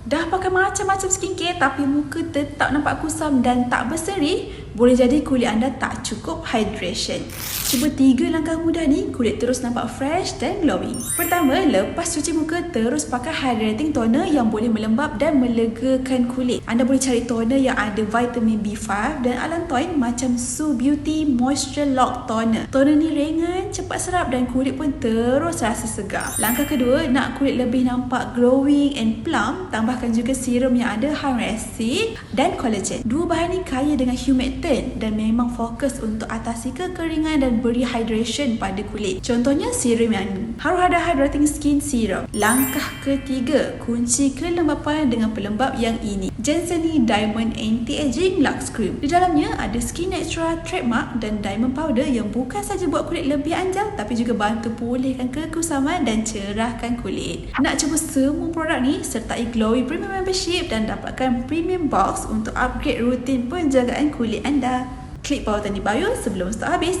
Dah pakai macam-macam skincare tapi muka tetap nampak kusam dan tak berseri, boleh jadi kulit anda tak cukup hydration. Cuba tiga langkah mudah ni, kulit terus nampak fresh dan glowing. Pertama, lepas cuci muka, terus pakai hydrating toner yang boleh melembab dan melegakan kulit. Anda boleh cari toner yang ada vitamin B5 dan allantoin macam Su Beauty Moisture Lock Toner. Toner ni ringan, cepat serap dan kulit pun terus rasa segar. Langkah kedua, nak kulit lebih nampak glowing and plump, tambahkan juga serum yang ada hyaluronic acid dan collagen. Dua bahan ni kaya dengan humectant dan memang fokus untuk atasi kekeringan dan beri hydration pada kulit. Contohnya serum yang. Haruhada Hydrating Skin Serum. Langkah ketiga, kunci kelembapan dengan pelembab yang ini. Jenseni Diamond Anti-Aging Lux Cream. Di dalamnya ada Skin Natura Trademark dan Diamond Powder yang bukan saja buat kulit lebih anjal tapi juga bantu pulihkan kekusaman dan cerahkan kulit. Nak cuba semua produk ni sertai Glowy Premium Membership dan dapatkan Premium Box untuk upgrade rutin penjagaan kulit anda. Klik bawah tanda bio sebelum stok habis.